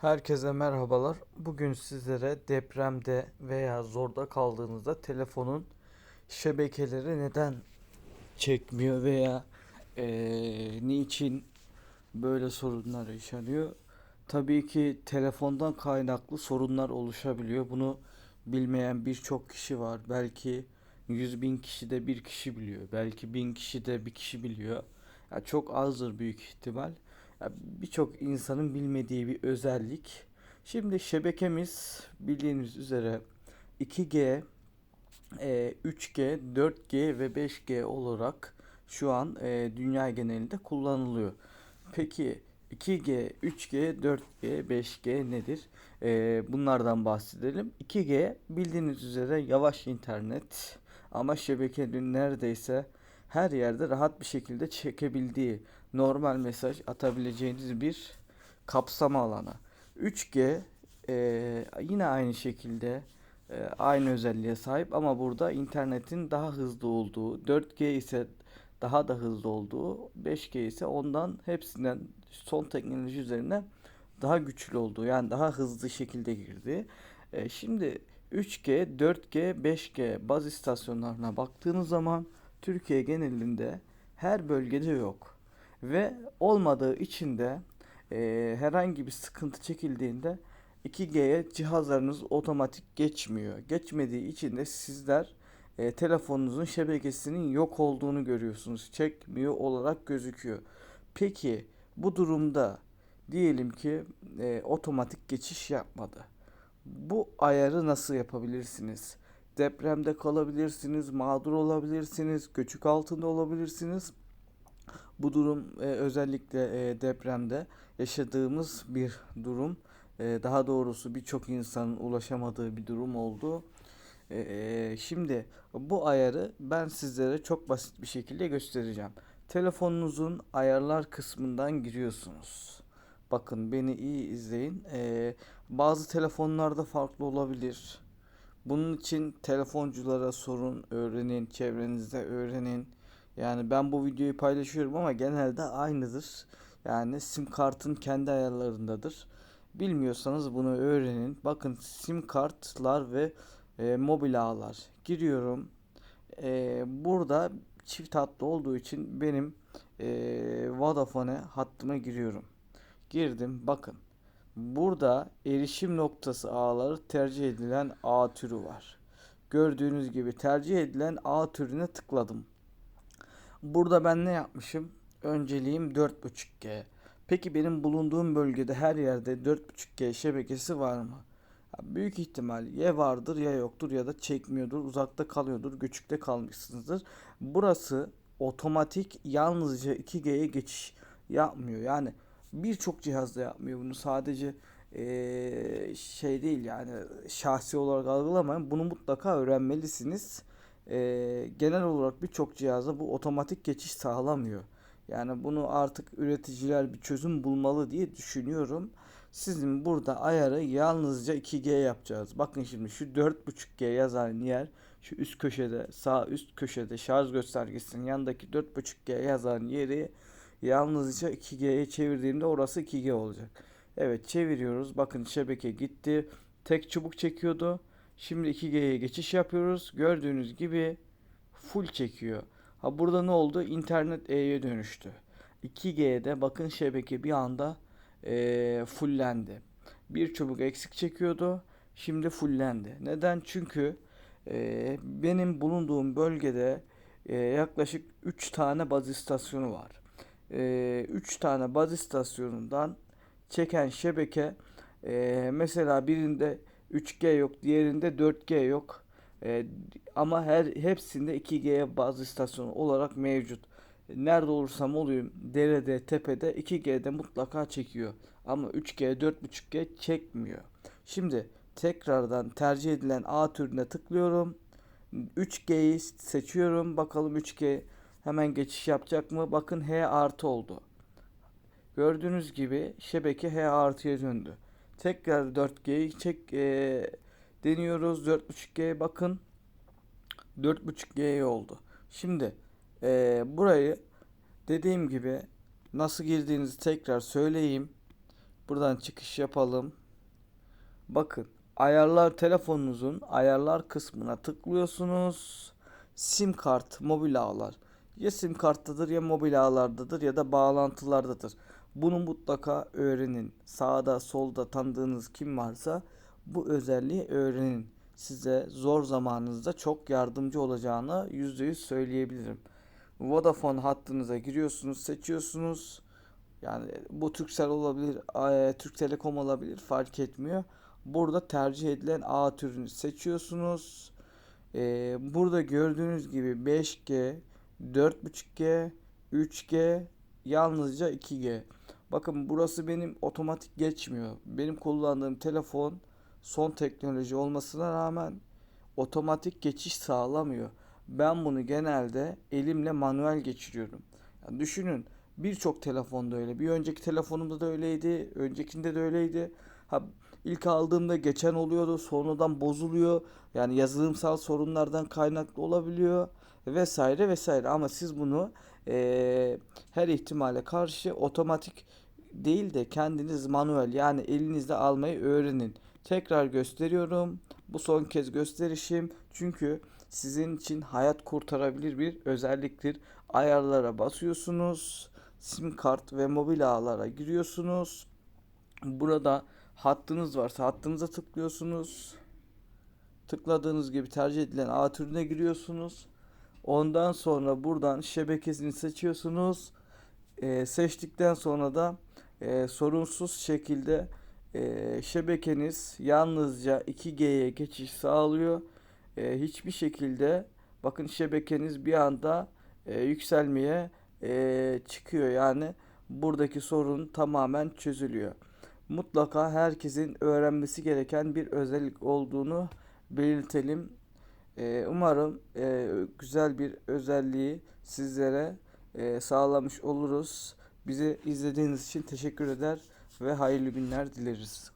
Herkese merhabalar. Bugün sizlere depremde veya zorda kaldığınızda telefonun şebekeleri neden çekmiyor veya eee, niçin böyle sorunlar yaşanıyor? Tabii ki telefondan kaynaklı sorunlar oluşabiliyor. Bunu bilmeyen birçok kişi var. Belki 100 bin kişi de bir kişi biliyor. Belki bin kişi de bir kişi biliyor. Ya çok azdır büyük ihtimal. Birçok insanın bilmediği bir özellik. Şimdi şebekemiz bildiğiniz üzere 2G, e, 3G, 4G ve 5G olarak şu an e, dünya genelinde kullanılıyor. Peki 2G, 3G, 4G, 5G nedir? E, bunlardan bahsedelim. 2G bildiğiniz üzere yavaş internet ama şebekenin neredeyse her yerde rahat bir şekilde çekebildiği normal mesaj atabileceğiniz bir kapsama alanı. 3G e, yine aynı şekilde e, aynı özelliğe sahip ama burada internetin daha hızlı olduğu, 4G ise daha da hızlı olduğu, 5G ise ondan hepsinden son teknoloji üzerine daha güçlü olduğu yani daha hızlı şekilde girdi. E, şimdi 3G, 4G, 5G baz istasyonlarına baktığınız zaman Türkiye genelinde her bölgede yok. Ve olmadığı için de e, herhangi bir sıkıntı çekildiğinde 2G'ye cihazlarınız otomatik geçmiyor. Geçmediği için de sizler e, telefonunuzun şebekesinin yok olduğunu görüyorsunuz. Çekmiyor olarak gözüküyor. Peki bu durumda diyelim ki e, otomatik geçiş yapmadı. Bu ayarı nasıl yapabilirsiniz? Depremde kalabilirsiniz, mağdur olabilirsiniz, göçük altında olabilirsiniz. Bu durum e, özellikle e, depremde yaşadığımız bir durum. E, daha doğrusu birçok insanın ulaşamadığı bir durum oldu. E, e, şimdi bu ayarı ben sizlere çok basit bir şekilde göstereceğim. Telefonunuzun ayarlar kısmından giriyorsunuz. Bakın beni iyi izleyin. E, bazı telefonlarda farklı olabilir. Bunun için telefonculara sorun, öğrenin, çevrenizde öğrenin. Yani ben bu videoyu paylaşıyorum ama genelde aynıdır. Yani sim kartın kendi ayarlarındadır. Bilmiyorsanız bunu öğrenin. Bakın sim kartlar ve e, mobil ağlar. Giriyorum. E, burada çift hatlı olduğu için benim e, Vodafone hattıma giriyorum. Girdim. Bakın. Burada erişim noktası ağları tercih edilen ağ türü var. Gördüğünüz gibi tercih edilen ağ türüne tıkladım. Burada ben ne yapmışım? Önceliğim 4.5G. Peki benim bulunduğum bölgede her yerde 4.5G şebekesi var mı? Büyük ihtimal ya vardır ya yoktur ya da çekmiyordur, uzakta kalıyordur, göçükte kalmışsınızdır. Burası otomatik yalnızca 2G'ye geçiş yapmıyor. Yani birçok cihazda yapmıyor bunu. Sadece eee, şey değil yani şahsi olarak algılamayın. Bunu mutlaka öğrenmelisiniz. Eee, genel olarak birçok cihazda bu otomatik geçiş sağlamıyor. Yani bunu artık üreticiler bir çözüm bulmalı diye düşünüyorum. Sizin burada ayarı yalnızca 2G yapacağız. Bakın şimdi şu 4.5G yazan yer şu üst köşede sağ üst köşede şarj göstergesinin yanındaki 4.5G yazan yeri yalnızca 2G'ye çevirdiğimde orası 2G olacak. Evet çeviriyoruz. Bakın şebeke gitti. Tek çubuk çekiyordu. Şimdi 2G'ye geçiş yapıyoruz. Gördüğünüz gibi full çekiyor. Ha burada ne oldu? İnternet E'ye dönüştü. 2G'de bakın şebeke bir anda eee fullendi. Bir çubuk eksik çekiyordu. Şimdi fullendi. Neden? Çünkü eee, benim bulunduğum bölgede eee, yaklaşık 3 tane baz istasyonu var. 3 tane baz istasyonundan çeken şebeke eee, mesela birinde 3G yok, diğerinde 4G yok. Eee, ama her hepsinde 2G baz istasyonu olarak mevcut. Nerede olursam olayım derede, tepede 2G'de mutlaka çekiyor. Ama 3G, 4.5G çekmiyor. Şimdi tekrardan tercih edilen A türüne tıklıyorum. 3G'yi seçiyorum. Bakalım 3G hemen geçiş yapacak mı? Bakın H artı oldu. Gördüğünüz gibi şebeke H artıya döndü. Tekrar 4G'yi çek e, deniyoruz. 4.5G bakın 4.5G oldu. Şimdi e, burayı dediğim gibi nasıl girdiğinizi tekrar söyleyeyim. Buradan çıkış yapalım. Bakın ayarlar telefonunuzun ayarlar kısmına tıklıyorsunuz. Sim kart, mobil ağlar. Ya sim karttadır ya mobil ağlardadır ya da bağlantılardadır. Bunu mutlaka öğrenin. Sağda solda tanıdığınız kim varsa bu özelliği öğrenin. Size zor zamanınızda çok yardımcı olacağını %100 söyleyebilirim. Vodafone hattınıza giriyorsunuz, seçiyorsunuz. Yani bu Turkcell olabilir, eee, Türk Telekom olabilir fark etmiyor. Burada tercih edilen ağ türünü seçiyorsunuz. Eee, burada gördüğünüz gibi 5G, 4.5G, 3G, yalnızca 2G. Bakın burası benim otomatik geçmiyor. Benim kullandığım telefon son teknoloji olmasına rağmen otomatik geçiş sağlamıyor. Ben bunu genelde elimle manuel geçiriyorum. Yani düşünün birçok telefonda öyle. Bir önceki telefonumda da öyleydi. Öncekinde de öyleydi. Ha ilk aldığımda geçen oluyordu. Sonradan bozuluyor. Yani yazılımsal sorunlardan kaynaklı olabiliyor vesaire vesaire. Ama siz bunu eee, her ihtimale karşı otomatik değil de kendiniz manuel yani elinizle almayı öğrenin. Tekrar gösteriyorum. Bu son kez gösterişim. Çünkü sizin için hayat kurtarabilir bir özelliktir. Ayarlara basıyorsunuz. Sim kart ve mobil ağlara giriyorsunuz. Burada hattınız varsa hattınıza tıklıyorsunuz. Tıkladığınız gibi tercih edilen ağ türüne giriyorsunuz. Ondan sonra buradan şebekesini seçiyorsunuz. Ee, seçtikten sonra da e, sorunsuz şekilde e, şebekeniz yalnızca 2G'ye geçiş sağlıyor. E, hiçbir şekilde bakın şebekeniz bir anda e, yükselmeye e, çıkıyor. Yani buradaki sorun tamamen çözülüyor. Mutlaka herkesin öğrenmesi gereken bir özellik olduğunu belirtelim. E, umarım e, güzel bir özelliği sizlere e, sağlamış oluruz. Bizi izlediğiniz için teşekkür eder ve hayırlı günler dileriz.